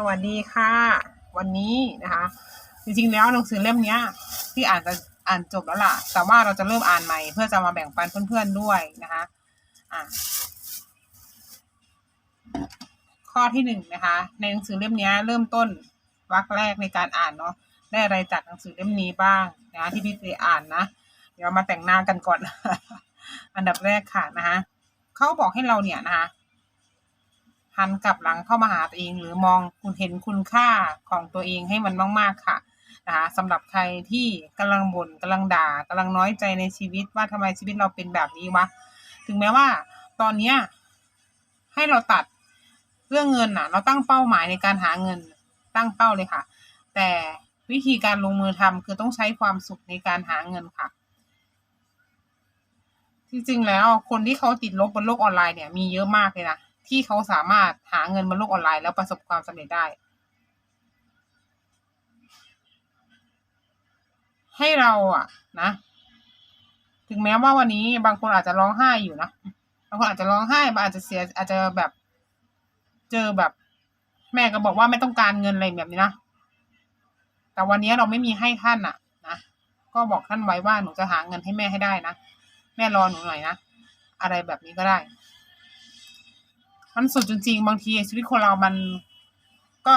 สวัสดีค่ะ วันนี้นะคะ จริงๆแล้วหนังสือเล่มนี้ที่อ่านจะอ่านจบแล้วล่ะ แต่ว่าเราจะเริ่มอ่านใหม่ เพื่อจะมาแบ่งปันเพื่อนๆด้วยนะคะอะข้อที่หนึ่งนะคะ ในหนังสือเล่มนี้เริ่มต้นวรรคแรกในการอ่านเนาะได้อะไรจากหนังสือเล่มนี้บ้างนะที่พี่เจอ่านนะเดี๋ยวมาแต่งหน้ากันก่อน อันดับแรกค่ะนะคะเขาบอกให้เราเนี่ยนะคะ หันกลับหลังเข้ามาหาตัวเองหรือมองคุณเห็นคุณค่าของตัวเองให้มันมาก ๆ ค่ะนะคะสำหรับใครที่กำลังบ่นกำลังด่ากำลังน้อยใจในชีวิตว่าทำไมชีวิตเราเป็นแบบนี้วะถึงแม้ว่า ตอนเนี้ยให้เราตัดเรื่องเงินน่ะ เราตั้งเป้าหมายในการหาเงินตั้งเป้าเลยค่ะ แต่วิธีการลงมือทำคือต้องใช้ความสุขในการหาเงินค่ะจริงๆแล้วคนที่เขาติดลบบนโลกออนไลน์เนี่ยมีเยอะมากเลยนะ ที่เขาสามารถหาเงินบนโลกออนไลน์แล้วประสบความสำเร็จได้ ให้เราอะ นะ ถึงแม้ว่าวันนี้บางคนอาจจะร้องไห้อยู่นะบางคนอาจจะร้องไห้บางอาจจะเสีย อาจจะแบบ เจอแบบ แม่ก็บอกว่าไม่ต้องการเงินอะไรแบบนี้นะแต่วันนี้เราไม่มีให้ท่านอะ นะก็บอกท่านไว้ว่าหนูจะหาเงินให้แม่ให้ได้นะแม่รอหนูหน่อยนะอะไรแบบนี้ก็ได้ มันสุดจริงๆ บางทีชีวิตคนเรามันก็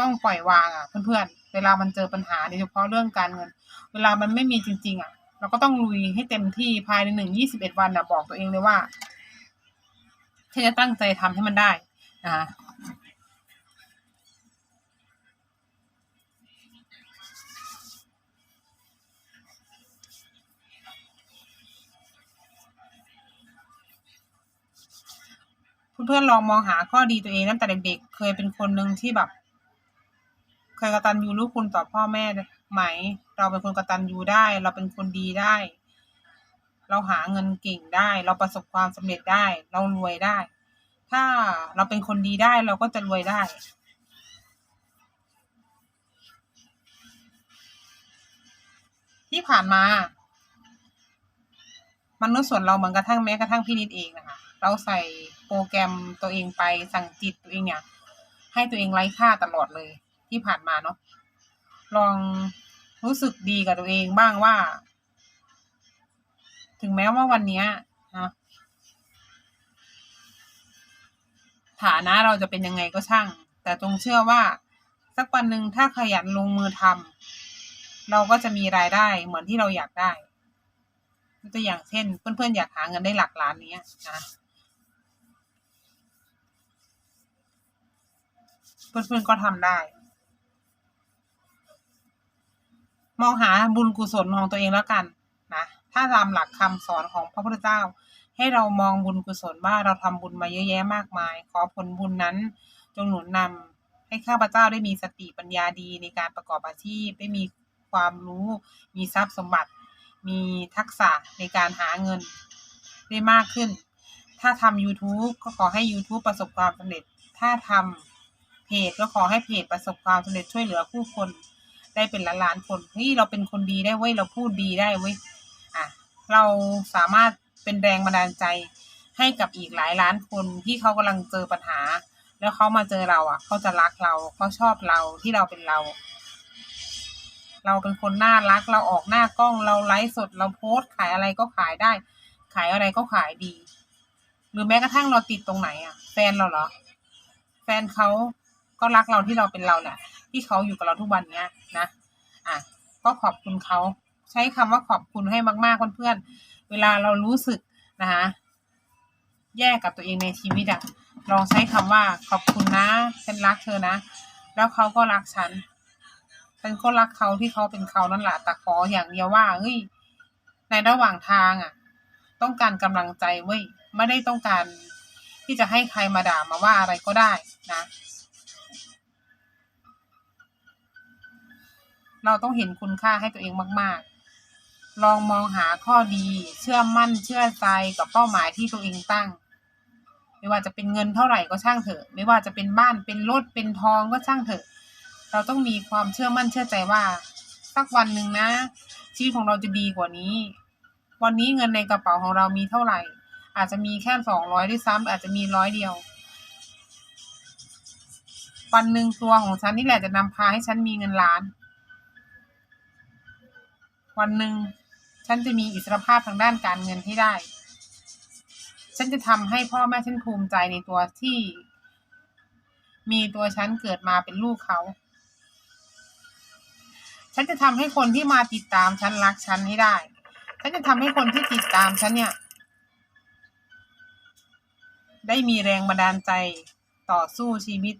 ต้องปล่อยวางอะ เพื่อนๆ เวลามันเจอปัญหาโดยเฉพาะเรื่องการเงิน เวลามันไม่มีจริง ๆ อะ เราก็ต้องลุยให้เต็มที่ภายในหนึ่งยี่สิบเอ็ดวันอะ บอกตัวเองเลยว่าฉันจะตั้งใจทำให้มันได้นะคะ เพื่อนๆลองมองหาข้อดีตัวเองตั้งแต่เด็กๆ เคยเป็นคนหนึ่งที่แบบ เคยกตัญญูรู้คุณต่อพ่อแม่ไหม เราเป็นคนกตัญญูได้ เราเป็นคนดีได้ เราหาเงินเก่งได้ เราประสบความสำเร็จได้ เรารวยได้ ถ้าเราเป็นคนดีได้เราก็จะรวยได้ที่ผ่านมามนุษย์ส่วนเราเหมือนกระทั่งแม้กระทั่งพี่นิดเองนะคะ เราใส่โปรแกรมตัวเองไปสั่งจิตตัวเองเนี่ย ให้ตัวเองไร้ค่าตลอดเลยที่ผ่านมาเนาะลองรู้สึกดีกับตัวเองบ้างว่า ถึงแม้ว่าวันนี้นะฐานะเราจะเป็นยังไงก็ช่าง แต่จงเชื่อว่า สักวันหนึ่งถ้าขยันลงมือทำเราก็จะมีรายได้เหมือนที่เราอยากได้ตัวอย่างเช่น เพื่อนๆอยากหาเงินได้หลักล้านเนี้ยนะ เพื่อนๆก็ทำได้ มองหาบุญกุศลของตัวเองแล้วกันนะถ้าตามหลักคำสอนของพระพุทธเจ้า ให้เรามองบุญกุศลว่าเราทำบุญมาเยอะแยะมากมาย ขอผลบุญนั้นจงหนุนนำให้ข้าพเจ้าได้มีสติปัญญาดีในการประกอบอาชีพได้มีความรู้มีทรัพย์สมบัติ มีทักษะในการหาเงินได้มากขึ้น ถ้าทำ YouTube ก็ขอให้ YouTube ประสบความสำเร็จ ถ้าทำ จก็ขอให้เพจประสบความสำเร็จช่วยเหลือผู้คน ได้เป็นล้านล้านๆคนเฮ้ยเราเป็นคนดีได้เว้ยเราพูดดีได้เว้ยอะเราสามารถเป็นแรงบันดาลใจให้กับอีกหลายล้านคนที่เขากำลังเจอปัญหา แล้วเขามาเจอเราอะเขาจะรักเราเขาชอบเราที่เราเป็นเรา เราเป็นคนน่ารักเราออกหน้ากล้องเราไลฟ์สดเราโพสต์ขายอะไรก็ขายได้ ขายอะไรก็ขายดี หรือแม้กระทั่งเราติดตรงไหนอะ แฟนเราเหรอ แฟนเขา ก็รักเราที่เราเป็นเราแหละที่เขาอยู่กับเราทุกวันเนี้ยนะอะก็ขอบคุณเขาใช้คำว่าขอบคุณให้มากๆเพื่อนๆเวลาเรารู้สึกนะคะแย่กับตัวเองในชีวิตอะลองใช้คำว่าขอบคุณนะฉันรักเธอนะ แล้วเขาก็รักฉันฉันก็รักเขาที่เขาเป็นเขานั่นแหละแต่ขออย่างเดียวว่าเฮ้ยในระหว่างทางอะต้องการกำลังใจเว้ยไม่ได้ต้องการที่จะให้ใครมาด่ามาว่าอะไรก็ได้นะ เราต้องเห็นคุณค่าให้ตัวเองมาก ๆ ลองมองหาข้อดี เชื่อมั่น เชื่อใจกับเป้าหมายที่ตัวเองตั้ง ไม่ว่าจะเป็นเงินเท่าไหร่ก็ช่างเถอะ ไม่ว่าจะเป็นบ้าน เป็นรถ เป็นทองก็ช่างเถอะ เราต้องมีความเชื่อมั่นเชื่อใจว่า สักวันหนึ่งนะ ชีวิตของเราจะดีกว่านี้ วันนี้เงินในกระเป๋าของเรามีเท่าไหร่ อาจจะมีแค่สองร้อยด้วยซ้ำอาจจะมีร้อยเดียววันหนึ่งตัวของฉันนี่แหละจะนำพาให้ฉันมีเงินล้าน วันหนึ่งฉันจะมีอิสรภาพทางด้านการเงินให้ได้ ฉันจะทำให้พ่อแม่ฉันภูมิใจในตัวที่ มีตัวฉันเกิดมาเป็นลูกเขา ฉันจะทำให้คนที่มาติดตามฉันรักฉันให้ได้ ฉันจะทำให้คนที่ติดตามฉันเนี่ย ได้มีแรงบันดาลใจต่อสู้ชีวิต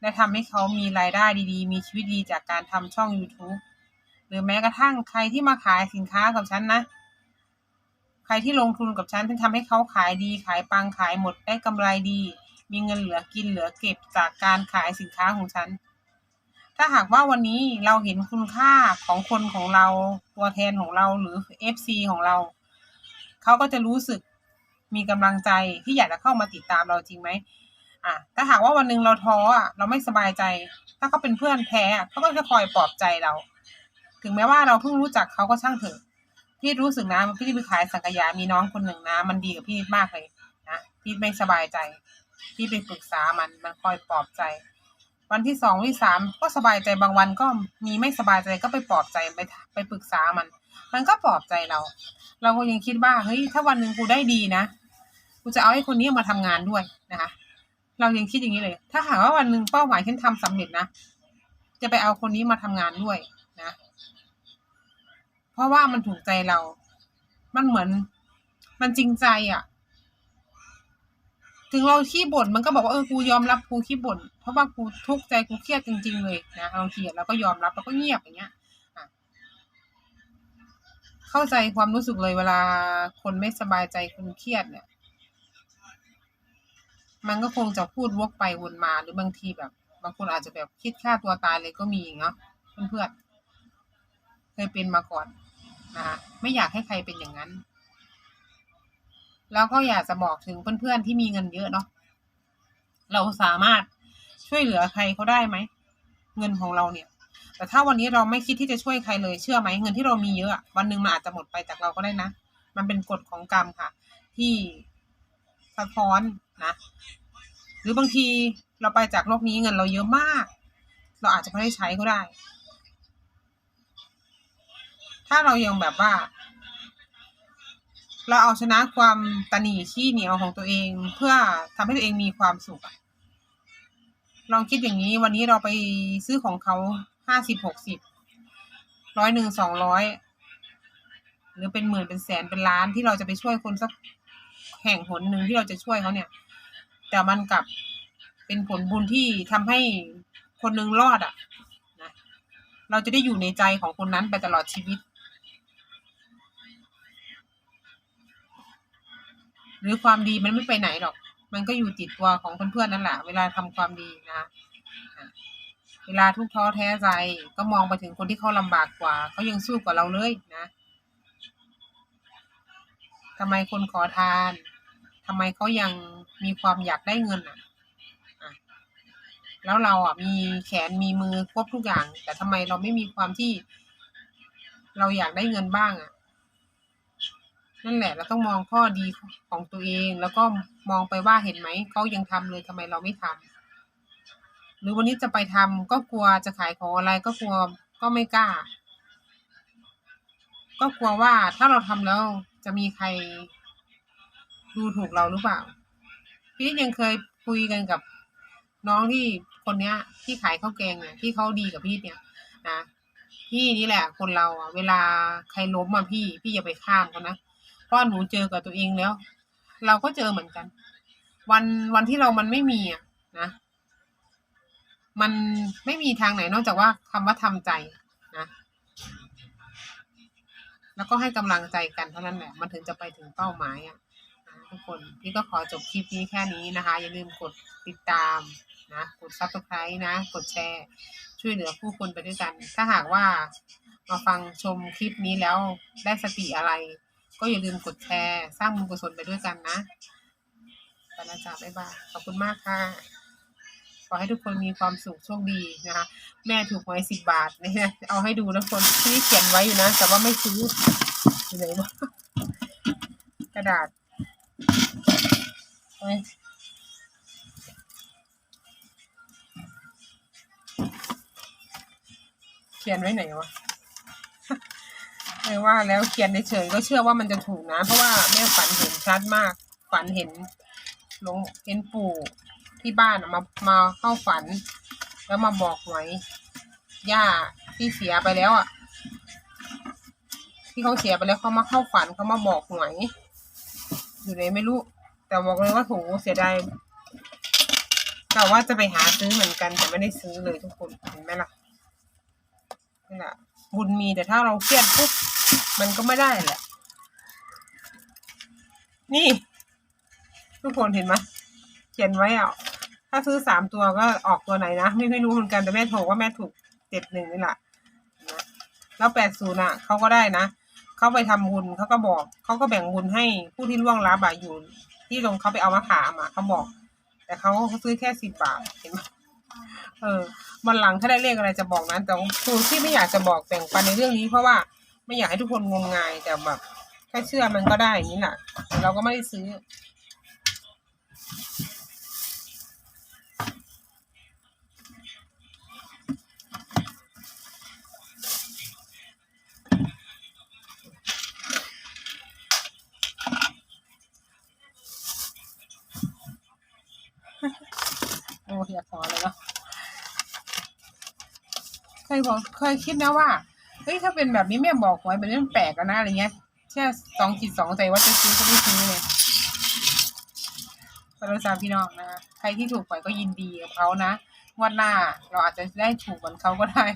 และทำให้เขามีรายได้ดีๆ มีชีวิตดีจากการทำช่อง YouTube รือแม้กระทั่งใครที่มาขายสินค้ากับฉันนะ ใครที่ลงทุนกับฉันที่ทำให้เขาขายดี ขายปังขายหมดได้กำไรดี มีเงินเหลือกินเหลือเก็บจากการขายสินค้าของฉัน ถ้าหากว่าวันนี้เราเห็นคุณค่าของคนของเราตัวแทนของเราหรือ FC ของเรา เขาก็จะรู้สึกมีกำลังใจที่อยากจะเข้ามาติดตามเราจริงไหมอะถ้าหากว่าวันหนึ่งเราท้ออะเราไม่สบายใจ ถ้าเขาเป็นเพื่อนแท้เขาก็จะคอยปลอบใจเรา ถึงแม้ว่าเราเพิ่งรู้จักเขาก็ช่างเถอะ พี่รู้สึกนะพี่ที่ไปขายสังกยามีน้องคนหนึ่งนะ มันดีกับพี่มากเลยนะพี่ไม่สบายใจ พี่ไปปรึกษามันมันคอยปลอบใจ วันที่สองวันที่สามก็สบายใจบางวันก็มีไม่สบายใจก็ไปปลอบใจไปไปปรึกษามัน มันก็ปลอบใจเรา เราก็ยังคิดว่าเฮ้ยถ้าวันหนึ่งกูได้ดีนะกูจะเอาไอ้คนนี้มาทำงานด้วยนะคะเรายังคิดอย่างนี้เลย ถ้าหากว่าวันหนึ่งเป้าหมายฉันทำสำเร็จนะ จะไปเอาคนนี้มาทำงานด้วย เพราะว่ามันถูกใจเรา มันเหมือน มันจริงใจอะ่ะ ถึงเราขี้บ่นมันก็บอกว่าเออกูยอมรับกูขี้บ่นเพราะว่ากูทุกข์ใจกูเครียดจริง ๆ เลยนะเราเครียดแล้วก็ยอมรับแล้วก็เงียบอย่างเงี้ยเข้าใจความรู้สึกเลยเวลาคนไม่สบายใจคนเครียดเนี่ย มันก็คงจะพูดวกไปวนมาหรือบางทีแบบ บางคนอาจจะแบบคิดฆ่าตัวตายเลยก็มีเนาะเพื่อนๆเคยเป็นมาก่อน นะคะไม่อยากให้ใครเป็นอย่างนั้น แล้วก็อยากจะบอกถึงเพื่อนๆที่มีเงินเยอะเนาะเราสามารถช่วยเหลือใครเขาได้ไหมเงินของเราเนี่ย แต่ถ้าวันนี้เราไม่คิดที่จะช่วยใครเลยเชื่อไหมเงินที่เรามีเยอะวันหนึ่งมันอาจจะหมดไปจากเราก็ได้นะมันเป็นกฎของกรรมค่ะ ที่สะท้อนนะหรือบางทีเราไปจากโลกนี้เงินเราเยอะมาก เราอาจจะไม่ได้ใช้ก็ได้ ถ้าเรายังแบบว่า เราเอาชนะความตนีขี้เหนียวของตัวเอง เพื่อทำให้ตัวเองมีความสุขลองคิดอย่างนี้วันนี้เราไปซื้อของเขาห้าสิบหกสิบร้อยหนึ่งสองร้อยหรือเป็นหมื่นเป็นแสนเป็นล้านที่เราจะไปช่วยคนสักแห่งหนหนึ่งที่เราจะช่วยเขาเนี่ย แต่มันกลับเป็นผลบุญที่ทำให้คนหนึ่งรอดอะนะเราจะได้อยู่ในใจของคนนั้นไปตลอดชีวิต หรือความดีมันไม่ไปไหนหรอก มันก็อยู่ติดตัวของเพื่อนๆนั่นแหละเวลาทำความดีนะเวลาทุกข์ท้อแท้ใจก็มองไปถึงคนที่เขาลำบากกว่าเขายังสู้กว่าเราเลยนะทำไมคนขอทานทำไมเขายังมีความอยากได้เงินอะแล้วเราอะมีแขนมีมือครบทุกอย่าง แต่ทำไมเราไม่มีความที่ เราอยากได้เงินบ้างอะ นั่นแหละเราต้องมองข้อดีของตัวเอง แล้วก็มองไปว่าเห็นไหมเขายังทำเลยทำไมเราไม่ทำหรือวันนี้จะไปทำก็กลัวจะขายของอะไรก็กลัวก็ไม่กล้า ก็กลัวว่าถ้าเราทำแล้วจะมีใครดูถูกเราหรือเปล่า พี่ยังเคยคุยกันกับน้องที่คนเนี้ย ที่ขายข้าวแกงเนี่ยที่เขาดีกับพี่เนี่ยนะพี่นี่แหละ คนเราอะ เวลาใครล้มมาพี่ พี่อย่าไปข้ามเขานะ ราะหนูเจอกับตัวเองแล้ว เราก็เจอเหมือนกัน วันวันที่เรามันไม่มีอะนะ มันไม่มีทางไหนนอกจากว่าคำว่าทำใจนะแล้วก็ให้กำลังใจกันเท่านั้นแหละ มันถึงจะไปถึงเป้าหมายอะนะทุกคนพี่ก็ขอจบคลิปนี้แค่นี้นะคะ อย่าลืมกดติดตามนะกดซับสไครต์นะ กดแชร์ ช่วยเหลือผู้คนไปด้วยกัน ถ้าหากว่ามาฟังชมคลิปนี้แล้วได้สติอะไร ก็อย่าลืมกดแชร์ สร้างบุญกุศลไปด้วยกันนะปแล้จ้าบ๊ายบาย ขอบคุณมากค่ะ ขอให้ทุกคนมีความสุขโชคดีนะคะ แม่ถูกไว้สิบบาทเนี่ยเอาให้ดูนะคนที่เขียนไว้อยู่นะ แต่ว่าไม่ซื้อยไหนวะกระดาษไเขียนไว้ไหนวะ ว่าแล้วเขียนเฉยๆก็เชื่อว่ามันจะถูกนะ เพราะว่าแม่ฝันเห็นชัดมาก ฝันเห็นหลวงเห็นปู่ที่บ้านมามาเข้าฝัน แล้วมาบอกหวยย่าที่เสียไปแล้วอะ ที่เขาเสียไปแล้วเขามาเข้าฝันเขามาบอกหวยอยู่ไหนไม่รู้ แต่บอกเลยว่าถูกเสียดายกะว่าจะไปหาซื้อเหมือนกัน แต่ไม่ได้ซื้อเลยทุกคนเห็นไหมล่ะนี่แหละบุญมีแต่ถ้าเราเครียดปุ๊บ มันก็ไม่ได้แหละ นี่ ทุกคนเห็นไหมเขียนไว้อะถ้าซื้อสามตัวก็ออกตัวไหนนะไม่ไม่รู้เหมือนกันแต่แม่ถูกว่าแม่ถูกเจ็ดหนึ่งนี่แหละแล้วแปดศูนย์อะเขาก็ได้นะเขาไปทำบุญเขาก็บอกเขาก็แบ่งบุญให้ผู้ที่ล่วงลับอะอยู่ ที่ตรงเขาไปเอามะขามอะเขาบอก แต่เขาซื้อแค่สิบบาทเห็นไหมเออวันหลังถ้าได้เลขอะไรจะบอกนะแต่คือที่ไม่อยากจะบอกแบ่งปันในเรื่องนี้เพราะว่า ไม่อยากให้ทุกคนงมงายแต่แบบแค่เชื่อมันก็ได้อย่างนี้แหละเราก็ไม่ได้ซื้อ โอ้อยากขอเลยเนาะเคยบอกเคยคิดนะว่า เฮ้ยถ้าเป็นแบบนี้แม่บอกไว้เป็นเรื่องแปลกอะนะอะไรเงี้ยแค่สองขีดสองใจว่าจะซื้อก็ไม่ซื้อเลยสำหรับสามพี่น้องนะคะใครที่ถูกหวยก็ยินดีกับเขานะงวันหน้าเราอาจจะได้ถูกเหมือนเขาก็ได้